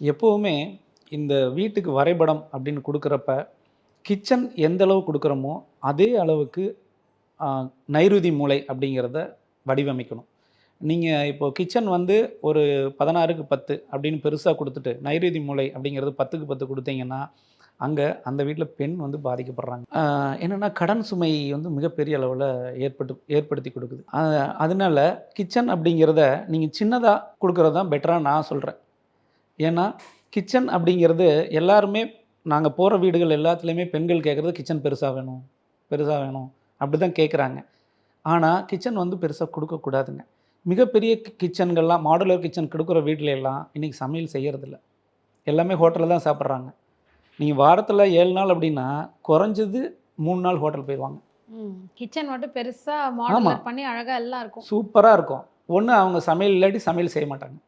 எப்போவுமே இந்த வீட்டுக்கு வரைபடம் அப்படின்னு கொடுக்குறப்ப கிச்சன் எந்த அளவு கொடுக்குறோமோ அதே அளவுக்கு நைருதி மூலை அப்படிங்கிறத வடிவமைக்கணும். நீங்கள் இப்போது கிச்சன் வந்து ஒரு பதினாறுக்கு பத்து அப்படின்னு பெருசாக கொடுத்துட்டு நைருதி மூலை அப்படிங்கிறது பத்துக்கு பத்து கொடுத்தீங்கன்னா அங்கே அந்த வீட்டில் பெண் வந்து பாதிக்கப்படுறாங்க. என்னென்னா கடன் சுமை வந்து மிகப்பெரிய அளவில் ஏற்பட்டு ஏற்படுத்தி கொடுக்குது. அதனால் அதனால கிச்சன் அப்படிங்கிறத நீங்கள் சின்னதாக கொடுக்குறது தான் பெட்டராக நான் சொல்கிறேன் ஏன்னா கிச்சன் அப்படிங்கிறது எல்லாருமே நாங்கள் போகிற வீடுகள் எல்லாத்துலேயுமே பெண்கள் கேட்குறது கிச்சன் பெருசாக வேணும் பெருசாக வேணும் அப்படி தான் கேட்குறாங்க ஆனால் கிச்சன் வந்து பெருசாக கொடுக்கக்கூடாதுங்க மிகப்பெரிய கிச்சன்கள்லாம் மாடுலர் கிச்சன் கொடுக்குற வீட்ல எல்லாம் இன்றைக்கி சமையல் செய்யறதில்ல. எல்லாமே ஹோட்டலில் தான் சாப்பிட்றாங்க. நீங்கள் வாரத்தில் ஏழு நாள் அப்படின்னா குறைஞ்சது மூணு நாள் ஹோட்டல் போயிடுவாங்க. கிச்சன் மட்டும் பெருசா ஆமா. மாடலர் பண்ணி அழகா எல்லாம் இருக்கும். சூப்பராக இருக்கும். ஒன்று அவங்க சமையல் இல்லாட்டி சமையல் செய்ய மாட்டாங்க.